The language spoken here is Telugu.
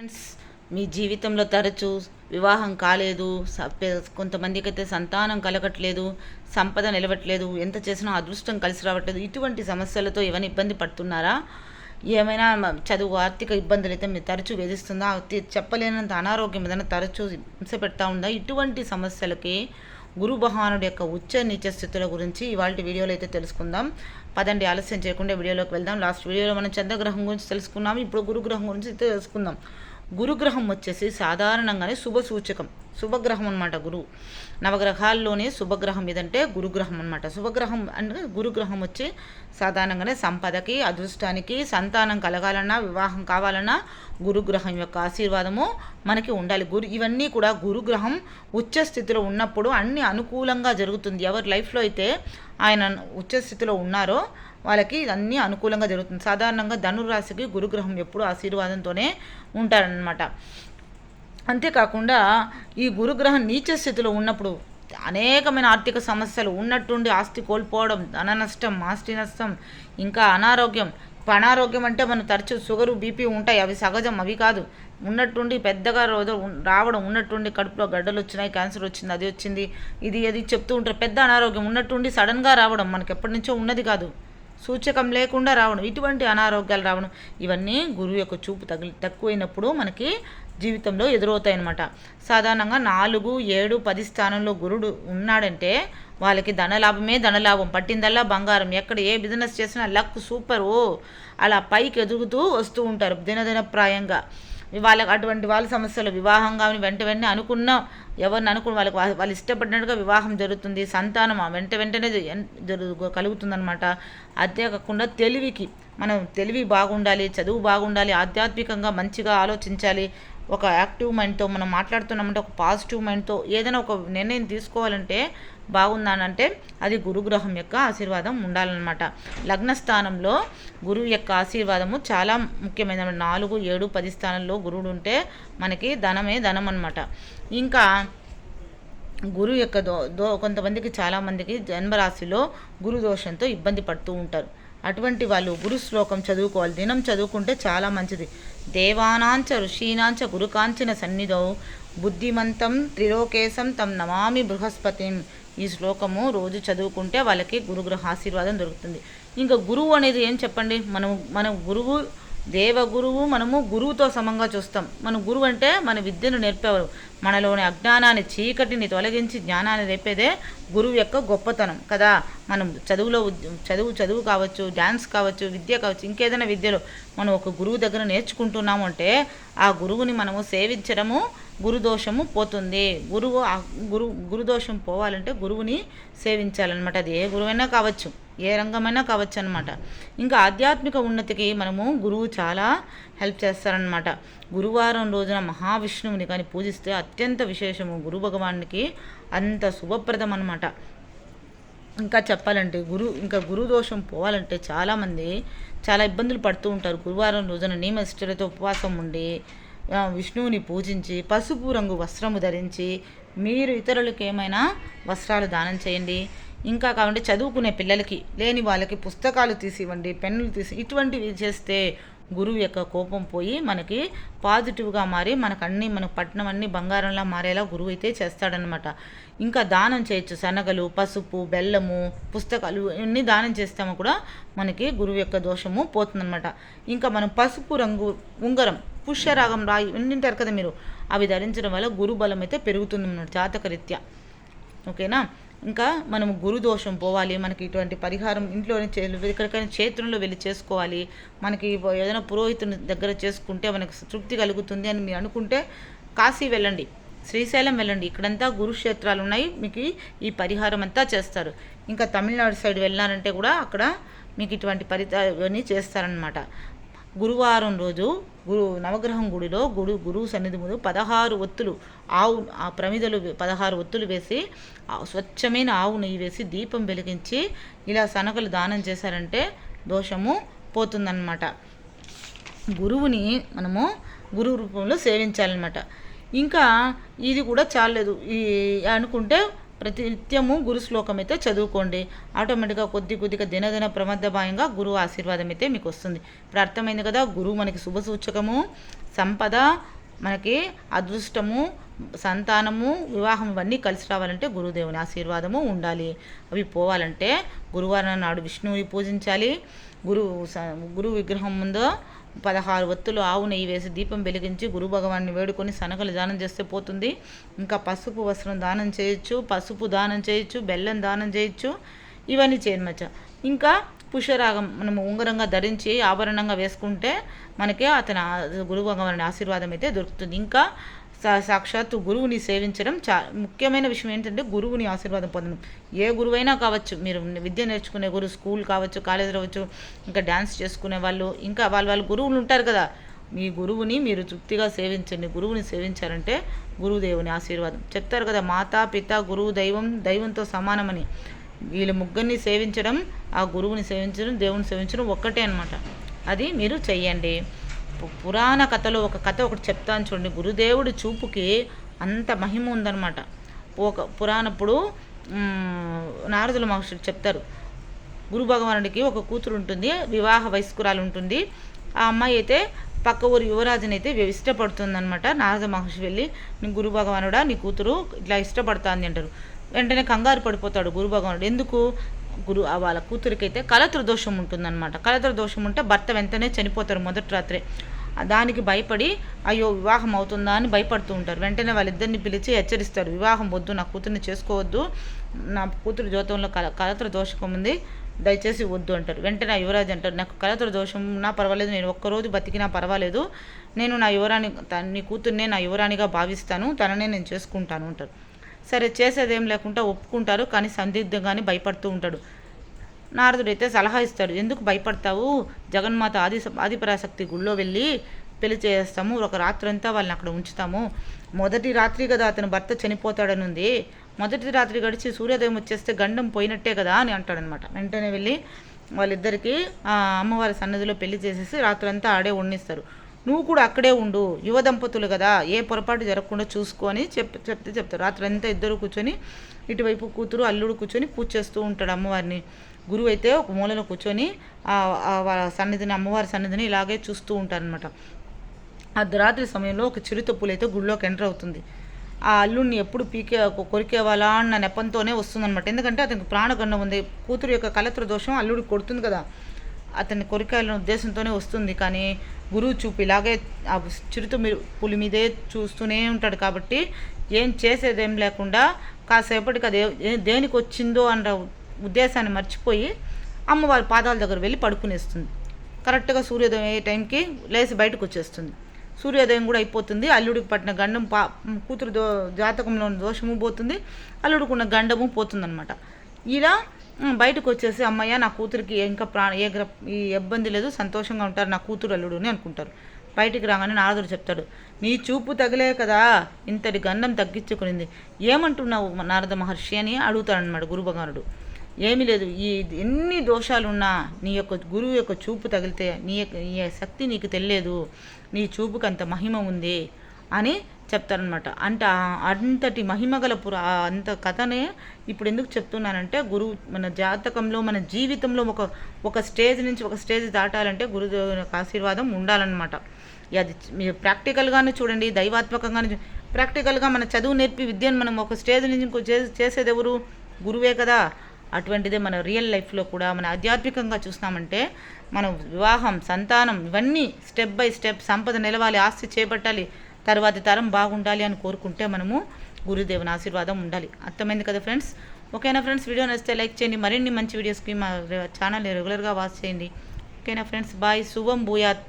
ఫ్రెండ్స్ మీ జీవితంలో తరచూ వివాహం కాలేదు స- కొంతమందికి అయితే సంతానం కలగట్లేదు సంపద నిలవట్లేదు ఎంత చేసినా అదృష్టం కలిసి రావట్లేదు ఇటువంటి సమస్యలతో ఏమైనా ఇబ్బంది పడుతున్నారా? ఏమైనా చదువు ఆర్థిక ఇబ్బందులు అయితే మీరు తరచూ వేధిస్తుందా? చెప్పలేనంత అనారోగ్యం ఏదైనా తరచూ హింస పెడతా ఉందా? ఇటువంటి సమస్యలకి గురు భగవానుడి యొక్క ఉచ్చ నీచ స్థితుల గురించి ఇవాళ వీడియోలో అయితే తెలుసుకుందాం. పదండి ఆలస్యం చేయకుండా వీడియోలోకి వెళ్దాం. లాస్ట్ వీడియోలో మనం చంద్రగ్రహం గురించి తెలుసుకున్నాం ఇప్పుడు గురుగ్రహం గురించి అయితే తెలుసుకుందాం. గురుగ్రహం వచ్చేసి సాధారణంగానే శుభ సూచకం. శుభగ్రహం అనమాట గురువు నవగ్రహాల్లోనే శుభగ్రహం ఏదంటే గురుగ్రహం అనమాట శుభగ్రహం అంటే గురుగ్రహం వచ్చి సాధారణంగానే సంపదకి అదృష్టానికి సంతానం కలగాలన్నా వివాహం కావాలన్నా గురుగ్రహం యొక్క ఆశీర్వాదము మనకి ఉండాలి. గురు ఇవన్నీ కూడా గురుగ్రహం ఉచ్చ స్థితిలో ఉన్నప్పుడు అన్ని అనుకూలంగా జరుగుతుంది. ఎవరి లైఫ్లో అయితే ఆయన ఉచ్చ స్థితిలో ఉన్నారో వాళ్ళకి అన్నీ అనుకూలంగా జరుగుతుంది. సాధారణంగా ధనురాశికి గురుగ్రహం ఎప్పుడు ఆశీర్వాదంతోనే ఉంటారనమాట అంతేకాకుండా ఈ గురుగ్రహం నీచ స్థితిలో ఉన్నప్పుడు అనేకమైన ఆర్థిక సమస్యలు ఉన్నట్టుండి ఆస్తి కోల్పోవడం ధన నష్టం ఆస్తి నష్టం ఇంకా అనారోగ్యం. అనారోగ్యం అంటే మనం తరచూ షుగరు బీపీ ఉంటాయి అవి సహజం అవి కాదు. ఉన్నట్టుండి పెద్దగా రోజు రావడం ఉన్నట్టుండి కడుపులో గడ్డలు వచ్చినాయి క్యాన్సర్ వచ్చింది అది వచ్చింది ఇది అది చెప్తూ ఉంటారు. పెద్ద అనారోగ్యం ఉన్నట్టుండి సడన్గా రావడం మనకి ఎప్పటి నుంచో ఉన్నది కాదు. సూచకం లేకుండా రావడం ఇటువంటి అనారోగ్యాలు రావడం ఇవన్నీ గురువు యొక్క చూపు తగిలి తక్కువైనప్పుడు మనకి జీవితంలో ఎదురవుతాయి అన్నమాట సాధారణంగా నాలుగు ఏడు పది స్థానంలో గురుడు ఉన్నాడంటే వాళ్ళకి ధనలాభమే ధనలాభం పట్టిందల్లా బంగారం. ఎక్కడ ఏ బిజినెస్ చేసినా లక్ సూపర్. ఓ అలా పైకి ఎదుగుతూ వస్తూ ఉంటారు. దినదినప్రాయంగా వాళ్ళ అటువంటి వాళ్ళ సమస్యలు వివాహం కానీ వెంట వెంటనే అనుకున్న ఎవరిని అనుకున్న వాళ్ళకి వాళ్ళు ఇష్టపడినట్టుగా వివాహం జరుగుతుంది సంతానం ఆ వెంట వెంటనే జరుగు కలుగుతుందనమాట అంతేకాకుండా తెలివికి మనం తెలివి బాగుండాలి చదువు బాగుండాలి ఆధ్యాత్మికంగా మంచిగా ఆలోచించాలి ఒక యాక్టివ్ మైండ్తో మనం మాట్లాడుతున్నామంటే ఒక పాజిటివ్ మైండ్తో ఏదైనా ఒక నిర్ణయం తీసుకోవాలంటే బాగుందానంటే అది గురుగ్రహం యొక్క ఆశీర్వాదం ఉండాలన్నమాట. లగ్న స్థానంలో గురువు యొక్క ఆశీర్వాదము చాలా ముఖ్యమైన నాలుగు ఏడు పది స్థానంలో గురువుడు ఉంటే మనకి ధనమే ధనం అనమాట ఇంకా గురువు యొక్క దో దో కొంతమందికి చాలామందికి జన్మరాశిలో గురు దోషంతో ఇబ్బంది పడుతూ ఉంటారు. అటువంటి వాళ్ళు గురు శ్లోకం చదువుకోవాలి. దినం చదువుకుంటే చాలా మంచిది. దేవానాంచ ఋషీనాంచ గురుకాంచన సన్నిధౌ బుద్ధిమంతం త్రిలోకేశం తం నమామి బృహస్పతిం. ఈ శ్లోకము రోజు చదువుకుంటే వాళ్ళకి గురుగ్రహ ఆశీర్వాదం దొరుకుతుంది. ఇంకా గురువు అనేది ఏం చెప్పండి? మనం మన గురువు దేవగురువు మనము గురువుతో సమంగా చూస్తాం. మన గురువు అంటే మన విద్యను నేర్పేవారు. మనలోని అజ్ఞానాన్ని చీకటిని తొలగించి జ్ఞానాన్ని రేపేదే గురువు యొక్క గొప్పతనం కదా? మనం చదువులో చదువు చదువు కావచ్చు డ్యాన్స్ కావచ్చు విద్య కావచ్చు ఇంకేదైనా విద్యలో మనం ఒక గురువు దగ్గర నేర్చుకుంటున్నాము అంటే ఆ గురువుని మనము సేవించడము గురుదోషము పోతుంది. గురువు గురు గురుదోషం పోవాలంటే గురువుని సేవించాలన్నమాట. అది ఏ గురువైనా కావచ్చు ఏ రంగమైనా కావచ్చు అనమాట ఇంకా ఆధ్యాత్మిక ఉన్నతికి మనము గురువు చాలా హెల్ప్ చేస్తారనమాట గురువారం రోజున మహావిష్ణువుని కానీ పూజిస్తే అత్యంత విశేషము. గురు భగవానికి అంత శుభప్రదం అనమాట ఇంకా చెప్పాలంటే గురు ఇంకా గురు దోషం పోవాలంటే చాలామంది చాలా ఇబ్బందులు పడుతూ ఉంటారు. గురువారం రోజున నియమనిష్టలతో ఉపవాసం ఉండి విష్ణువుని పూజించి పసుపు రంగు వస్త్రము ధరించి మీరు ఇతరులకు ఏమైనా వస్త్రాలు దానం చేయండి. ఇంకా కావాలంటే చదువుకునే పిల్లలకి లేని వాళ్ళకి పుస్తకాలు తీసి ఇవ్వండి పెన్నులు తీసి ఇటువంటివి చేస్తే గురువు యొక్క కోపం పోయి మనకి పాజిటివ్గా మారి మనకు అన్ని మన పట్టణం అన్ని బంగారంలా మారేలా గురువు అయితే చేస్తాడనమాట ఇంకా దానం చేయొచ్చు. శనగలు పసుపు బెల్లము పుస్తకాలు ఇవన్నీ దానం చేస్తాము కూడా మనకి గురువు యొక్క దోషము పోతుందన్నమాట. ఇంకా మనం పసుపు రంగు ఉంగరం పుష్యరాగం రాయి వింటారు కదా మీరు. అవి ధరించడం వల్ల గురు బలం అయితే పెరుగుతుంది అన్నమాట జాతకరీత్యా. ఓకేనా? ఇంకా మనం గురు దోషం పోవాలి మనకి ఇటువంటి పరిహారం ఇంట్లోనే చే ఎక్కడికైనా క్షేత్రంలో వెళ్ళి చేసుకోవాలి మనకి ఏదైనా పురోహితుని దగ్గర చేసుకుంటే మనకు తృప్తి కలుగుతుంది అని మీరు అనుకుంటే కాశీ వెళ్ళండి. శ్రీశైలం వెళ్ళండి. ఇక్కడంతా గురుక్షేత్రాలు ఉన్నాయి మీకు ఈ పరిహారం అంతా చేస్తారు. ఇంకా తమిళనాడు సైడ్ వెళ్ళారంటే కూడా అక్కడ మీకు ఇటువంటి పరిహారాన్ని చేస్తారనమాట గురువారం రోజు గురు నవగ్రహం గుడిలో గురు గురువు సన్నిధి ముందు పదహారు ఒత్తులు ఆవు ఆ ప్రమిదలు పదహారు ఒత్తులు వేసి స్వచ్ఛమైన ఆవు నెయ్యి వేసి దీపం వెలిగించి ఇలా శనగలు దానం చేశారంటే దోషము పోతుందన్నమాట. గురువుని మనము గురువు రూపంలో సేవించాలన్నమాట. ఇంకా ఇది కూడా చాలేదు ఈ అనుకుంటే ప్రతి నిత్యము గురు శ్లోకం అయితే చదువుకోండి. ఆటోమేటిక్గా కొద్ది కొద్దిగా దినదిన ప్రమద్దభాయంగా గురువు ఆశీర్వాదం అయితే మీకు వస్తుంది ఇప్పుడు అర్థమైంది కదా గురువు మనకి శుభ సూచకము సంపద మనకి అదృష్టము సంతానము వివాహం ఇవన్నీ కలిసి రావాలంటే గురుదేవుని ఆశీర్వాదము ఉండాలి. అవి పోవాలంటే గురువారం నాడు విష్ణువుని పూజించాలి. గురువు స- గురువు విగ్రహం ముందు పదహారు ఒత్తులు ఆవు నెయ్యి వేసి దీపం వెలిగించి గురు భగవాన్ని వేడుకొని శనగలు దానం చేస్తే పోతుంది. ఇంకా పసుపు వస్త్రం దానం చేయొచ్చు పసుపు దానం చేయొచ్చు బెల్లం దానం చేయొచ్చు ఇవన్నీ చేయమచ్చ ఇంకా పుష్యరాగం మనం ఉంగరంగా ధరించి ఆభరణంగా వేసుకుంటే మనకి అతని గురు భగవాని ఆశీర్వాదం అయితే దొరుకుతుంది. ఇంకా సాక్షాత్తు గురువుని సేవించడం చా ముఖ్యమైన విషయం ఏంటంటే గురువుని ఆశీర్వాదం పొందడం. ఏ గురువైనా కావచ్చు మీరు విద్య నేర్చుకునే గురువు స్కూల్ కావచ్చు కాలేజ్ కావచ్చు ఇంకా డ్యాన్స్ చేసుకునే వాళ్ళు ఇంకా వాళ్ళ వాళ్ళ గురువులు ఉంటారు కదా. మీ గురువుని మీరు తృప్తిగా సేవించండి. గురువుని సేవించారంటే గురుదేవుని ఆశీర్వాదం. చెప్తారు కదా మాతా పిత గురువు దైవం దైవంతో సమానమని. వీళ్ళ ముగ్గురిని సేవించడం ఆ గురువుని సేవించడం దేవుని సేవించడం ఒక్కటే అనమాట అది మీరు చెయ్యండి. పురాణ కథలో ఒక కథ ఒకటి చెప్తాను చూడండి. గురుదేవుడి చూపుకి అంత మహిమ ఉందన్నమాట. ఒక పురాణప్పుడు నారదుల మహర్షి చెప్తారు. గురు భగవానుడికి ఒక కూతురు ఉంటుంది వివాహ వయస్కురాలు ఉంటుంది. ఆ అమ్మాయి అయితే పక్క ఊరు యువరాజుని అయితే ఇష్టపడుతుందన్నమాట నారద మహర్షి వెళ్ళి నీ గురు భగవానుడా నీ కూతురు ఇట్లా ఇష్టపడుతుంది అంటారు. వెంటనే కంగారు పడిపోతాడు గురు భగవానుడు. ఎందుకు? గురు వాళ్ళ కూతురికైతే కలత్ర దోషం ఉంటుందన్నమాట. కలత్ర దోషం ఉంటే భర్త వెంటనే చనిపోతారు మొదటి రాత్రే. దానికి భయపడి అయ్యో వివాహం అవుతుందా? అని భయపడుతూ ఉంటారు. వెంటనే వాళ్ళిద్దరిని పిలిచి హెచ్చరిస్తారు. వివాహం వద్దు నా కూతుర్ని చేసుకోవద్దు. నా కూతురు జ్యోతంలో కల కలత్ర దోషకం ఉంది. దయచేసి వద్దు అంటారు. వెంటనే ఆ యువరాజు అంటారు నాకు కలత్ర దోషం ఉన్నా పర్వాలేదు. నేను ఒక్కరోజు బతికినా పర్వాలేదు. నేను నా యువరాణి త- నీ కూతుర్నే నా యువరాణిగా భావిస్తాను. తననే నేను చేసుకుంటాను అంటారు. సరే చేసేదేం లేకుండా ఒప్పుకుంటారు కానీ సందిగ్ధంగానే భయపడుతూ ఉంటాడు. నారదుడు అయితే సలహా ఇస్తాడు ఎందుకు భయపడతావు? జగన్మాత ఆది ఆదిపరాశక్తి గుళ్ళో వెళ్ళి పెళ్ళి చేస్తాము ఒక రాత్రంతా వాళ్ళని అక్కడ ఉంచుతాము. మొదటి రాత్రి కదా అతను భర్త చనిపోతాడనుంది. మొదటి రాత్రి గడిచి సూర్యోదయం వచ్చేస్తే గండం పోయినట్టే కదా అని అంటాడనమాట. వెంటనే వెళ్ళి వాళ్ళిద్దరికీ అమ్మవారి సన్నిధిలో పెళ్ళి చేసేసి రాత్రంతా ఆడే వండిస్తారు. నువ్వు కూడా అక్కడే ఉండు యువ దంపతులు కదా ఏ పొరపాటు జరగకుండా చూసుకొని చెప్ చెప్తే చెప్తారు. రాత్రంతా ఇద్దరు కూర్చొని ఇటువైపు కూతురు అల్లుడు కూర్చొని పూజ చేస్తూ ఉంటాడు అమ్మవారిని. గురువు అయితే ఒక మూలలో కూర్చొని సన్నిధిని అమ్మవారి సన్నిధిని ఇలాగే చూస్తూ ఉంటారనమాట అర్ధరాత్రి సమయంలో ఒక చిరుతప్పులు అయితే గుళ్ళోకి ఎంటర్ అవుతుంది. ఆ అల్లుడిని ఎప్పుడు పీకే కొరికేవాలా అన్న నెపంతోనే వస్తుందన్నమాట. ఎందుకంటే అతనికి ప్రాణగండం ఉంది. కూతురు యొక్క కలత్ర దోషం అల్లుడికి కొడుతుంది కదా. అతని కొరికాయాలనే ఉద్దేశంతోనే వస్తుంది కానీ గురువు చూపు ఇలాగే ఆ చిరుత పులి మీదే చూస్తూనే ఉంటాడు కాబట్టి ఏం చేసేదేం లేకుండా కాసేపటికి అది దేనికి వచ్చిందో అన్న ఉద్దేశాన్ని మర్చిపోయి అమ్మవారి పాదాల దగ్గర వెళ్ళి పడుకునేస్తుంది. కరెక్ట్గా సూర్యోదయం అయ్యే టైంకి లేచి బయటకు వచ్చేస్తుంది. సూర్యోదయం కూడా అయిపోతుంది అల్లుడికి పట్టిన గండం పా కూతురు దో జాతకంలో ఉన్న దోషము పోతుంది అల్లుడికి ఉన్న గండము పోతుందన్నమాట. ఇలా బయటకు వచ్చేసి అమ్మయ్య నా కూతురికి ఇంకా ప్రాణ ఏ ఈ ఇబ్బంది లేదు సంతోషంగా ఉంటారు నా కూతురు అల్లుడు అని అనుకుంటారు. బయటికి రాగానే నారదుడు చెప్తాడు నీ చూపు తగిలే కదా ఇంతటి గండం తగ్గించుకునింది. ఏమంటున్నావు నారద మహర్షి? అని అడుగుతాడనమాట గురుభగవానుడు. ఏమీ లేదు ఈ ఎన్ని దోషాలున్నా నీ యొక్క గురువు యొక్క చూపు తగిలితే నీ యొక్క నీ శక్తి నీకు తెలియదు నీ చూపుకి అంత మహిమ ఉంది అని చెప్తారనమాట అంటే అంతటి మహిమగల పుర అంత కథనే ఇప్పుడు ఎందుకు చెప్తున్నానంటే గురువు మన జాతకంలో మన జీవితంలో ఒక ఒక స్టేజ్ నుంచి ఒక స్టేజ్ దాటాలంటే గురుదేవుని యొక్క ఆశీర్వాదం ఉండాలన్నమాట. అది మీరు ప్రాక్టికల్గానే చూడండి దైవాత్మకంగానే చూ- ప్రాక్టికల్గా మన చదువు నేర్పి విద్యను మనం ఒక స్టేజ్ నుంచి ఇంకో చే- చేసేది ఎవరు? గురువే కదా. అటువంటిదే మన రియల్ లైఫ్లో కూడా మన ఆధ్యాత్మికంగా చూసినామంటే మనం వివాహం సంతానం ఇవన్నీ స్టెప్ బై స్టెప్ సంపద నిలవాలి ఆస్తి చేపట్టాలి తర్వాతి తరం బాగుండాలి అని కోరుకుంటే మనము గురుదేవుని ఆశీర్వాదం ఉండాలి. అర్థమైంది కదా ఫ్రెండ్స్ ఓకేనా ఫ్రెండ్స్ వీడియో నచ్చితే లైక్ చేయండి. మరిన్ని మంచి వీడియోస్కి మా ఛానల్ని రెగ్యులర్గా వాచ్ చేయండి. ఓకేనా ఫ్రెండ్స్ బాయ్ శుభం భూయాత్.